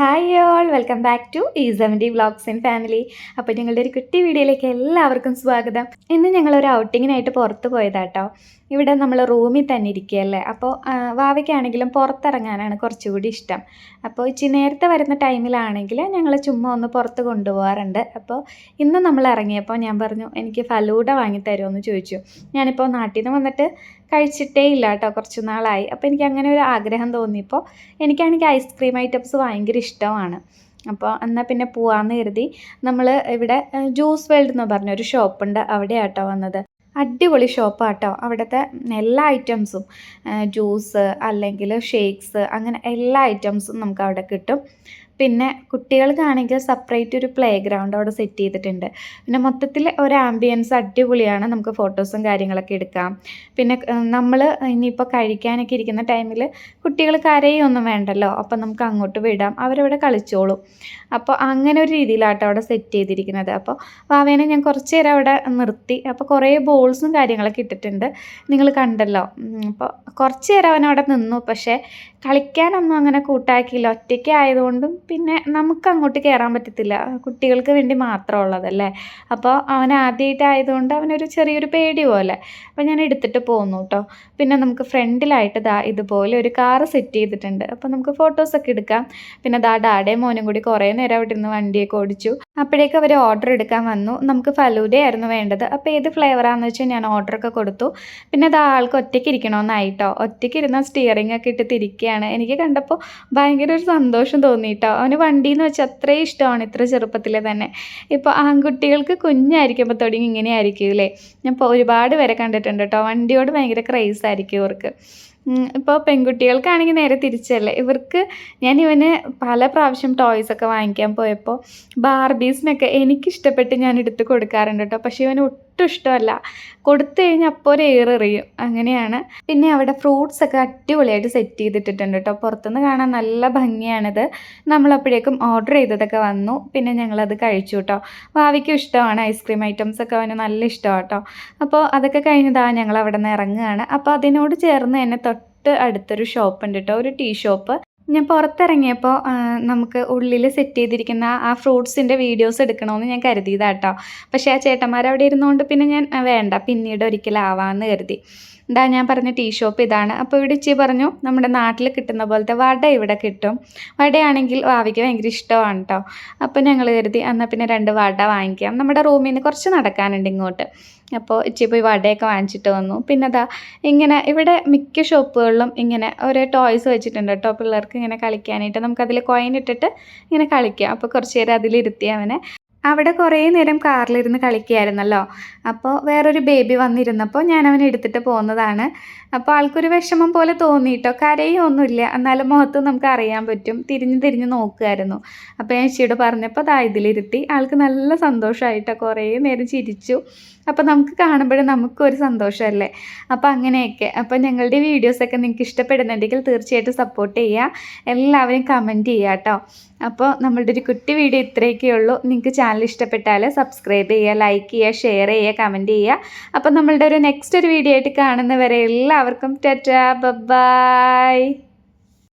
Hi all welcome back to ഈ seventy vlogs in family. അപ്പോൾ ഞങ്ങളുടെ ഒരു കുട്ടി വീഡിയോയിലേക്ക് എല്ലാവർക്കും സ്വാഗതം. ഇന്ന് ഞങ്ങളൊരു ഔട്ടിങ്ങിനായിട്ട് പുറത്ത് പോയതാട്ടോ. ഇവിടെ നമ്മൾ റൂമിൽ തന്നെ ഇരിക്കുകയല്ലേ? അപ്പോൾ വാവയ്ക്കാണെങ്കിലും പുറത്തിറങ്ങാനാണ് കുറച്ചുകൂടി ഇഷ്ടം. അപ്പോൾ ഇച്ചിരി നേരത്തെ വരുന്ന ടൈമിലാണെങ്കിൽ ഞങ്ങൾ ചുമ്മാ ഒന്ന് പുറത്ത് കൊണ്ടുപോകാറുണ്ട്. അപ്പോൾ ഇന്ന് നമ്മൾ ഇറങ്ങിയപ്പോൾ ഞാൻ പറഞ്ഞു എനിക്ക് ഫലൂഡ വാങ്ങി തരുമോ ചോദിച്ചു. ഞാനിപ്പോൾ നാട്ടിൽ നിന്ന് വന്നിട്ട് കഴിച്ചിട്ടേ ഇല്ല കേട്ടോ കുറച്ച് നാളായി. അപ്പോൾ എനിക്ക് അങ്ങനെ ഒരു ആഗ്രഹം തോന്നിയപ്പോൾ എനിക്കാണെങ്കിൽ ഐസ്ക്രീം ഐറ്റംസ് ഭയങ്കര ഇഷ്ടമാണ്. അപ്പോൾ എന്നാൽ പിന്നെ പോവാമെന്ന് കരുതി നമ്മൾ ഇവിടെ ജ്യൂസ് വേൾഡ് എന്ന് പറഞ്ഞൊരു ഷോപ്പുണ്ട് അവിടെയാട്ടോ വന്നത്. അടിപൊളി ഷോപ്പാട്ടോ. അവിടുത്തെ എല്ലാ ഐറ്റംസും ജ്യൂസ് അല്ലെങ്കിൽ ഷേക്സ് അങ്ങനെ എല്ലാ ഐറ്റംസും നമുക്ക് അവിടെ കിട്ടും. പിന്നെ കുട്ടികൾക്കാണെങ്കിൽ സെപ്പറേറ്റ് ഒരു പ്ലേ ഗ്രൗണ്ട് അവിടെ സെറ്റ് ചെയ്തിട്ടുണ്ട്. പിന്നെ മൊത്തത്തിൽ ഒരു ആംബിയൻസ് അടിപൊളിയാണ്. നമുക്ക് ഫോട്ടോസും കാര്യങ്ങളൊക്കെ എടുക്കാം. പിന്നെ നമ്മൾ ഇനിയിപ്പോൾ കഴിക്കാനൊക്കെ ഇരിക്കുന്ന ടൈമിൽ കുട്ടികൾ കരയൊന്നും വേണ്ടല്ലോ. അപ്പം നമുക്ക് അങ്ങോട്ട് വിടാം. അവരവിടെ കളിച്ചോളും. അപ്പോൾ അങ്ങനെ ഒരു രീതിയിലാട്ടോ അവിടെ സെറ്റ് ചെയ്തിരിക്കുന്നത്. അപ്പോൾ വാവേനെ ഞാൻ കുറച്ച് നേരം അവിടെ നിർത്തി. അപ്പോൾ കുറേ ബോൾസും കാര്യങ്ങളൊക്കെ ഇട്ടിട്ടുണ്ട്. നിങ്ങൾ കണ്ടല്ലോ. അപ്പോൾ കുറച്ച് നേരം അവൻ അവിടെ നിന്നു. പക്ഷേ കളിക്കാനൊന്നും അങ്ങനെ കൂട്ടാക്കിയില്ല. ഒറ്റയ്ക്ക് ആയതുകൊണ്ടും പിന്നെ നമുക്ക് അങ്ങോട്ട് കയറാൻ പറ്റത്തില്ല. കുട്ടികൾക്ക് വേണ്ടി മാത്രമുള്ളതല്ലേ അപ്പോൾ അവൻ ആദ്യമായിട്ടായതുകൊണ്ട് അവനൊരു ചെറിയൊരു പേടി പോലെ. അപ്പോൾ ഞാൻ എടുത്തിട്ട് പോന്നു കേട്ടോ പിന്നെ നമുക്ക് ഫ്രണ്ടിലായിട്ട് ദാ ഇതുപോലെ ഒരു കാറ് സെറ്റ് ചെയ്തിട്ടുണ്ട്. അപ്പോൾ നമുക്ക് ഫോട്ടോസൊക്കെ എടുക്കാം. പിന്നെ ദാ ഡാഡേ മോനും കൂടി കുറേ നേരം അവിടെ ഇരുന്ന് വണ്ടിയൊക്കെ ഓടിച്ചു. അപ്പോഴേക്ക് അവർ ഓർഡർ എടുക്കാൻ വന്നു. നമുക്ക് ഫലൂഡയായിരുന്നു വേണ്ടത്. അപ്പോൾ ഏത് ഫ്ലേവറാണെന്ന് വെച്ചാൽ ഞാൻ ഓർഡറൊക്കെ കൊടുത്തു. പിന്നെ അത് ആൾക്ക് ഒറ്റയ്ക്ക് ഇരിക്കണമെന്നായിട്ടോ ഒറ്റയ്ക്ക് ഇരുന്ന സ്റ്റിയറിംഗ് ഒക്കെ ഇട്ട് തിരിക്കുകയാണ് എനിക്ക് കണ്ടപ്പോൾ ഭയങ്കര ഒരു സന്തോഷം തോന്നിയിട്ടോ അവന് വണ്ടി എന്ന് വെച്ചാൽ അത്രയും ഇഷ്ടമാണ് ഇത്ര ചെറുപ്പത്തിൽ തന്നെ. ഇപ്പോൾ ആൺകുട്ടികൾക്ക് കുഞ്ഞായിരിക്കുമ്പോൾ തുടങ്ങി ഇങ്ങനെ ആയിരിക്കും അല്ലേ ഞാൻ ഇപ്പോൾ ഒരുപാട് പേരെ കണ്ടിട്ടുണ്ട് കേട്ടോ വണ്ടിയോട് ഭയങ്കര ക്രൈസ് ആയിരിക്കും ഇവർക്ക്. ഇപ്പോൾ പെൺകുട്ടികൾക്കാണെങ്കിൽ നേരെ തിരിച്ചല്ലേ? ഇവർക്ക് ഞാൻ ഇവന് പല പ്രാവശ്യം ടോയ്സ് ഒക്കെ വാങ്ങിക്കാൻ പോയപ്പോൾ ബാർബീസിനൊക്കെ എനിക്കിഷ്ടപ്പെട്ട് ഞാൻ എടുത്ത് കൊടുക്കാറുണ്ട് കേട്ടോ പക്ഷേ ഇവന് ഒട്ടും ഇഷ്ടമല്ല. കൊടുത്തു കഴിഞ്ഞാൽ അപ്പോൾ ഒരു എറിയും. അങ്ങനെയാണ്. പിന്നെ അവിടെ ഫ്രൂട്ട്സ് ഒക്കെ അടിപൊളിയായിട്ട് സെറ്റ് ചെയ്തിട്ടിട്ടുണ്ട് കേട്ടോ പുറത്തുനിന്ന് കാണാൻ നല്ല ഭംഗിയാണിത്. നമ്മളപ്പോഴേക്കും ഓർഡർ ചെയ്തതൊക്കെ വന്നു. പിന്നെ ഞങ്ങളത് കഴിച്ചു കേട്ടോ ഭാവിക്കും ഇഷ്ടമാണ് ഐസ്ക്രീം ഐറ്റംസ് ഒക്കെ അവന് നല്ല ഇഷ്ടമാണ് കേട്ടോ അപ്പോൾ അതൊക്കെ കഴിഞ്ഞതാണ് ഞങ്ങൾ അവിടെ നിന്ന് ഇറങ്ങുകയാണ്. അപ്പോൾ അതിനോട് ചേർന്ന് തന്നെ അടുത്തൊരു ഷോപ്പ് ഉണ്ട് കേട്ടോ ഒരു ടീ ഷോപ്പ്. ഞാൻ പുറത്തിറങ്ങിയപ്പോൾ നമുക്ക് ഉള്ളിൽ സെറ്റ് ചെയ്തിരിക്കുന്ന ആ ഫ്രൂട്ട്സിന്റെ വീഡിയോസ് എടുക്കണമെന്ന് ഞാൻ കരുതിയതാട്ടോ പക്ഷേ ആ ചേട്ടന്മാർ അവിടെ ഇരുന്നുകൊണ്ട് പിന്നെ ഞാൻ വേണ്ട പിന്നീട് ഒരിക്കലാവാമെന്ന് കരുതി. ഇതാ ഞാൻ പറഞ്ഞ ടീ ഷോപ്പ് ഇതാണ്. അപ്പോൾ ഇവിടെ ഇച്ചി പറഞ്ഞു നമ്മുടെ നാട്ടിൽ കിട്ടുന്ന പോലത്തെ വട ഇവിടെ കിട്ടും. വടയാണെങ്കിൽ വാവിക്ക് ഭയങ്കര ഇഷ്ടമാണ് കേട്ടോ അപ്പോൾ ഞങ്ങൾ കരുതി എന്നാൽ പിന്നെ രണ്ട് വട വാങ്ങിക്കാം. നമ്മുടെ റൂമിൽ നിന്ന് കുറച്ച് നടക്കാനുണ്ട് ഇങ്ങോട്ട്. അപ്പോൾ ഇച്ചി പോയി വടയൊക്കെ വാങ്ങിച്ചിട്ട് വന്നു. പിന്നെ അതാ ഇങ്ങനെ ഇവിടെ മിക്ക ഷോപ്പുകളിലും ഇങ്ങനെ ഓരോ ടോയ്സ് വെച്ചിട്ടുണ്ട് കേട്ടോ പിള്ളേർക്ക് ഇങ്ങനെ കളിക്കാനായിട്ട് നമുക്കതിൽ കോയിൻ ഇട്ടിട്ട് ഇങ്ങനെ കളിക്കാം. അപ്പോൾ കുറച്ച് നേരം അതിലിരുത്തി അവനെ അവിടെ കുറേ നേരം കാറിലിരുന്ന് കളിക്കുകയായിരുന്നല്ലോ. അപ്പോൾ വേറൊരു ബേബി വന്നിരുന്നപ്പോൾ ഞാൻ അവനെ എടുത്തിട്ട് പോകുന്നതാണ് അപ്പോൾ ആൾക്കൊരു വിഷമം പോലെ തോന്നിയിട്ടോ? കരയൊന്നുമില്ല. എന്നാലും മുഖത്ത് നമുക്ക് അറിയാൻ പറ്റും. തിരിഞ്ഞ് തിരിഞ്ഞ് നോക്കുമായിരുന്നു. അപ്പോൾ ഞാൻ ചേച്ചിയോട് പറഞ്ഞപ്പോൾ ദാ ഇതിലിരുത്തി. ആൾക്ക് നല്ല സന്തോഷമായിട്ടോ? കുറേ നേരം ചിരിച്ചു. അപ്പോൾ നമുക്ക് കാണുമ്പോഴും നമുക്കൊരു സന്തോഷമല്ലേ? അപ്പോൾ അങ്ങനെയൊക്കെ. അപ്പോൾ ഞങ്ങളുടെ വീഡിയോസൊക്കെ നിങ്ങൾക്ക് ഇഷ്ടപ്പെടുന്നുണ്ടെങ്കിൽ തീർച്ചയായിട്ടും സപ്പോർട്ട് ചെയ്യുക. എല്ലാവരും കമന്റ് ചെയ്യുക കേട്ടോ അപ്പോൾ നമ്മളുടെ ഒരു കുട്ടി വീഡിയോ ഇത്രയൊക്കെ ഉള്ളൂ. നിങ്ങൾക്ക് ചാനൽ ഇഷ്ടപ്പെട്ടാൽ സബ്സ്ക്രൈബ് ചെയ്യുക ലൈക്ക് ചെയ്യുക ഷെയർ ചെയ്യുക കമന്റ് ചെയ്യുക. അപ്പോൾ നമ്മളുടെ ഒരു നെക്സ്റ്റ് ഒരു വീഡിയോ ആയിട്ട് കാണുന്നവരെ എല്ലാവർക്കും ടാറ്റാ ബൈ